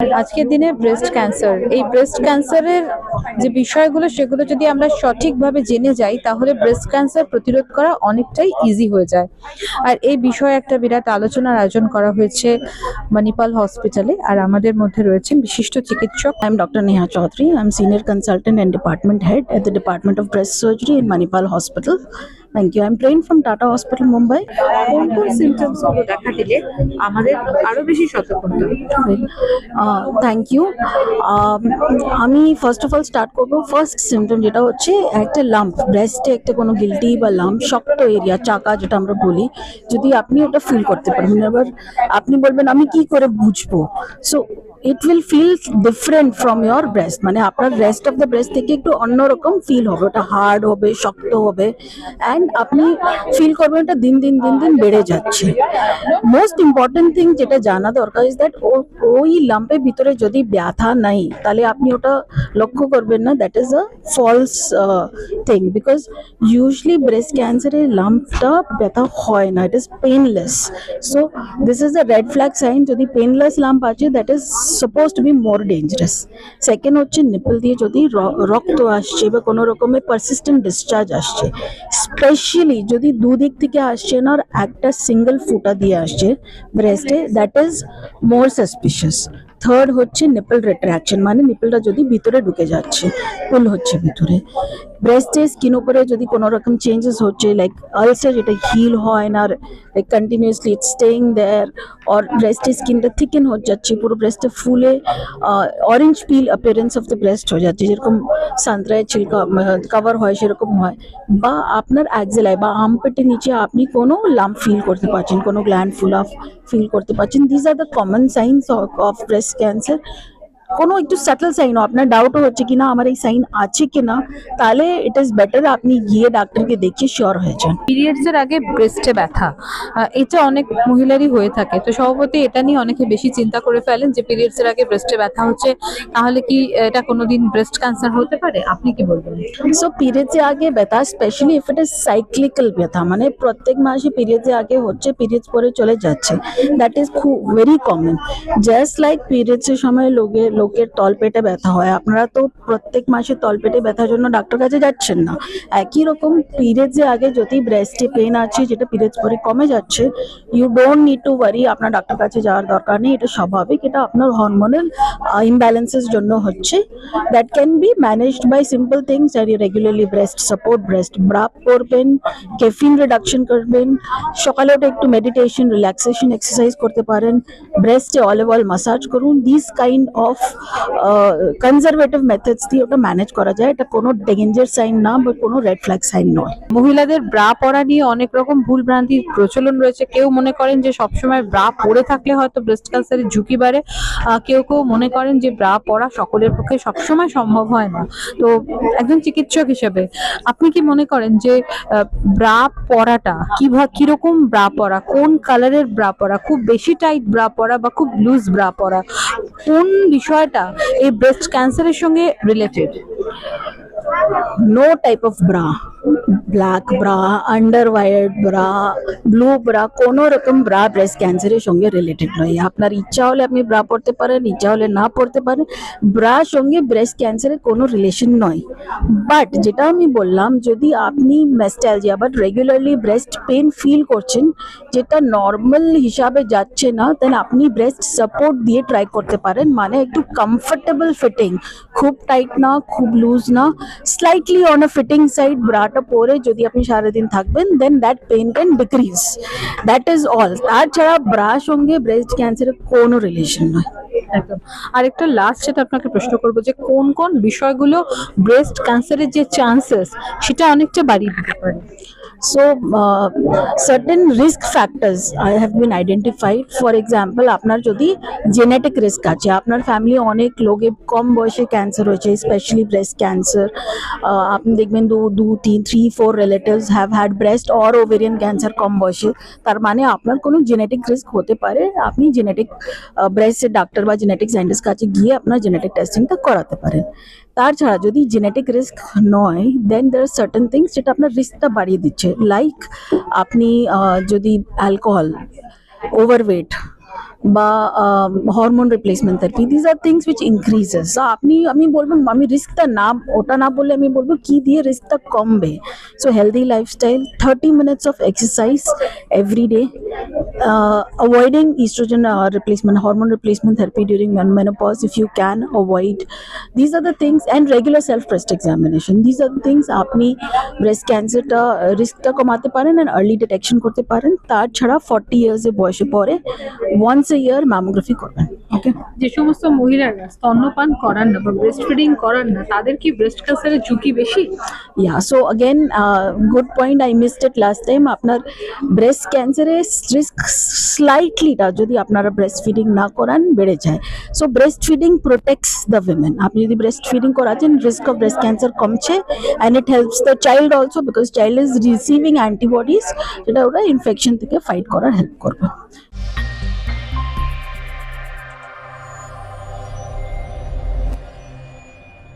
আজকের দিনে breast cancer এই ব্রেস্ট ক্যান্সারের যে বিষয়গুলো, সেগুলো যদি আমরা সঠিকভাবে জেনে যাই, তাহলে ব্রেস্ট ক্যান্সার প্রতিরোধ করা অনেকটাই ইজি হয়ে যায় আর এই বিষয়ে একটা বিরাট আলোচনার আয়োজন করা হয়েছে মণিপাল হসপিটালে আর আমাদের মধ্যে রয়েছেন বিশিষ্ট চিকিৎসক I'm Dr. Neha Chaudhary. Senior consultant consultant department head head the department of breast surgery Surgery Manipal Manipal Hospital. You you. I'm trained from Tata Hospital, Mumbai. কোন কোন সিমটমসগুলো দেখা দিলে আমাদের আরও বেশি সতর্ক হতে হবে Uh, থ্যাংক ইউ আমি ফার্স্ট অফ অল স্টার্ট করব ফার্স্ট সিমটম যেটা হচ্ছে একটা লাম্প ব্রেস্টে একটা কোনো গিলটি বা লাম্প শক্ত এরিয়া চাকা যেটা আমরা বলি যদি আপনি ওটা ফিল করতে পারবেন এবার আপনি বলবেন আমি কি করে বুঝব so it will feel different from your breast মানে আপনার রেস্ট অফ দ্য ব্রেস্ট থেকে একটু অন্যরকম ফিল হবে। ওটা হার্ড হবে, শক্ত হবে। অ্যান্ড আপনি ফিল করবেন ওটা দিন দিন দিন দিন বেড়ে যাচ্ছে। মোস্ট ইম্পর্টেন্ট থিং যেটা জানা দরকার ইজ দ্যাট ওই লাম্পের ভিতরে যদি ব্যথা নাই, তাহলে আপনি ওটা লক্ষ্য করবেন না। That is a false thing because usually breast ক্যান্সারের লাম্পটা ব্যথা হয় না। It is painless so this is a red flag sign যদি পেনলেস লাম্প আছে that is suppose to be more dangerous second হচ্ছে নিপল দিয়ে যদি রক্ত আসছে বা কোনো রকমের পারসিস্টেন্ট ডিসচার্জ আসছে স্পেশালি যদি দুদিক থেকে আসছে না আর একটা সিঙ্গেল ফুটা দিয়ে আসছে ব্রেস্টে that is more suspicious third হচ্ছে নিপল রিট্রাকশন মানে নিপলটা যদি ভিতরে ঢুকে যাচ্ছে পুল হচ্ছে ভিতরে। ব্রেস্টে স্কিন উপরে যদি কোনো রকম চেঞ্জেস হচ্ছে লাইক আলসার যেটা হিল হয় না like continuously it's staying there or ব্রেস্টে স্কিনটা থিকেন হয়ে যাচ্ছে, পুরো ব্রেস্টে ফুলে orange peel appearance of the breast হয়ে যাচ্ছে, যেরকম সান্ত্রায় ছিলকা কভার হয় সেরকম হয়। বা আপনার অ্যাক্সেলায় বা আমপেটের নিচে আপনি কোনো লাম্প ফিল করতে পারছেন, কোনো গ্ল্যান্ড ফুল অফ ফিল করতে পারছেন these are the common signs of breast cancer কোনো একটু সাটল সাইনও আপনার ডাউটও হচ্ছে কি না আমার এই সাইন আছে কি না তাহলে ইট ইজ বেটার আপনি গিয়ে ডাক্তারকে দেখিয়ে শিওর হয়ে যান। পিরিয়ডস এর আগে ব্রেস্টে ব্যথা এটা অনেক মহিলারই হয়ে থাকে। তো স্বভাবতই এটা নিয়ে অনেকে বেশি চিন্তা করে ফেলেন যে পিরিয়ডস এর আগে ব্রেস্টে ব্যথা হচ্ছে তাহলে কি এটা কোনোদিন ব্রেস্ট ক্যান্সার হতে পারে? আপনি কি বলবেন? সো পিরিয়ডসে আগে ব্যথা specially if it is cyclical ব্যথা মানে প্রত্যেক মাসে পিরিয়ডসে আগে হচ্ছে পিরিয়ডস পরে চলে যাচ্ছে। দ্যাট ইজ খুব ভেরি কমন জাস্ট লাইক পিরিয়ডসের সময় লোকে লোকের তলপেটে ব্যথা হয়। আপনারা তো প্রত্যেক মাসে তলপেটে ব্যথার জন্য ডাক্তার কাছে যাচ্ছেন না। একই রকম পিরিয়ডসে আগে যদি ব্রেস্টে পেন আছে, যেটা পিরিয়ডস পরে কমে যাচ্ছে you don't need to worry আপনার ডাক্তার কাছে যাওয়ার দরকার নেই। এটা স্বাভাবিক, এটা আপনার হরমোনাল ইমব্যালেন্সের জন্য হচ্ছে। That can be managed by simple things R you regularly breast support breast ব্রাপ করবেন কেফিন রিডাকশন করবেন, সকালে ওটা একটু মেডিটেশন রিল্যাক্সেশন এক্সারসাইজ করতে পারেন ব্রেস্টে অয়েল মাসাজ করুন। This kind of conservative methods দিয়ে ওটা ম্যানেজ করা যায় এটা কোনো ডেঞ্জার সাইন না বা কোনো রেড ফ্ল্যাগ সাইন নয় মহিলাদের ব্রা পরা নিয়ে অনেক রকম ভুল ভ্রান্তির প্রচলন রয়েছে কেউ মনে করেন যে সবসময় ব্রা পরে থাকলে হয়তো ব্রেস্ট ক্যান্সারের ঝুঁকি বাড়ে। কেউ কেউ মনে করেন যে ব্রা পরা সকলের পক্ষে সবসময় সম্ভব হয় না। তো একজন চিকিৎসক হিসেবে আপনি কি মনে করেন যে ব্রা পরাটা কীভাবে কীরকম ব্রা পরা কোন কালারের ব্রা পরা খুব বেশি টাইট ব্রা পরা বা খুব লুজ ব্রা পরা কোন বিষয়টা এই ব্রেস্ট ক্যান্সারের সঙ্গে related no type of bra. Black bra underwired bra blue bra কোনো রকম ব্রা ব্রেস্ট ক্যান্সারের সঙ্গে রিলেটেড নয়। আপনার ইচ্ছা হলে আপনি ব্রা পড়তে পারেন, ইচ্ছা হলে না পড়তে পারেন ব্রা সঙ্গে ব্রেস্ট ক্যান্সারের কোনো রিলেশন নয়। বাট যেটা আমি বললাম, যদি আপনি mastalgia but regularly breast pain feel করছেন, যেটা নর্মাল হিসাবে যাচ্ছে না তাহলে আপনি ব্রেস্ট সাপোর্ট দিয়ে ট্রাই করতে পারেন। মানে একটু কমফর্টেবল ফিটিং খুব টাইট না, খুব লুজ না slightly on a fitting side ব্রাটা পরে যদি আপনি সারাদিন থাকবেন then that pain can decrease that is all তাছাড়া ব্রা সঙ্গে ব্রেস্ট ক্যান্সারের কোনো রিলেশন নয়। একদম। আরেকটা লাস্ট যেটা আপনাকে প্রশ্ন করব যে, কোন কোন বিষয়গুলো ব্রেস্ট ক্যান্সারের যে চান্সেস সেটা অনেকটা বাড়িয়ে দিতে পারে? So, uh, certain risk factors have been identified. For example, আপনার যদি জেনেটিক রিস্ক আছে আপনার ফ্যামিলি অনেক লোকে কম বয়সে ক্যান্সার হয়েছে স্পেশালি ব্রেস্ট ক্যান্সার আপনি দেখবেন দু দু তিন three four relatives have had breast or ovarian cancer কম বয়সে। তার মানে আপনার কোনো জেনেটিক রিস্ক হতে পারে। আপনি জেনেটিক ব্রেস্টের ডাক্তার বা জেনেটিক সায়েন্টিস্ট কাছে গিয়ে আপনার জেনেটিক টেস্টিংটা করাতে পারেন। তাছাড়া যদি জেনেটিক রিস্ক নয় দেন দের সার্টেন থিংস যেটা আপনার রিস্কটা বাড়িয়ে দিচ্ছে। লাইক আপনি যদি অ্যালকোহল ওভারওয়েট বা hormone replacement therapy these are things which increases আপনি আমি বলবো আমি রিস্কটা না ওটা না বললে আমি বলবো কি দিয়ে রিস্কটা কমবে so healthy lifestyle thirty minutes of exercise every day avoiding oestrogen replacement hormone replacement therapy during men- menopause if you can avoid these are the things and regular self breast examination these are the things আপনি breast ক্যান্সারটা রিস্কটা কমাতে পারেন and early detection করতে পারেন তার ছাড়া forty ইয়ার্সের বয়সে পরে ওয়ান্স এ ইয়ার ম্যামোগ্রাফি করবেন ওকে যে সমস্ত মহিলারা স্তন্যপান করান না বা ব্রেস্ট ফিডিং করান না তাদের কি ব্রেস্ট ক্যান্সারের ঝুঁকি বেশি? Yeah so again good point I missed it last time আপনার ব্রেস্ট ক্যান্সারের রিস্ক স্লাইটলিটা যদি আপনারা ব্রেস্ট ফিডিং না করান বেড়ে যায়। So breast feeding protects the women আপনি যদি ব্রেস্ট ফিডিং করাচ্ছেন রিস্ক অফ ব্রেস্ট ক্যান্সার কমছে and it helps the child also because child is receiving antibodies যেটা ওরা ইনফেকশন থেকে ফাইট করার হেল্প করবে।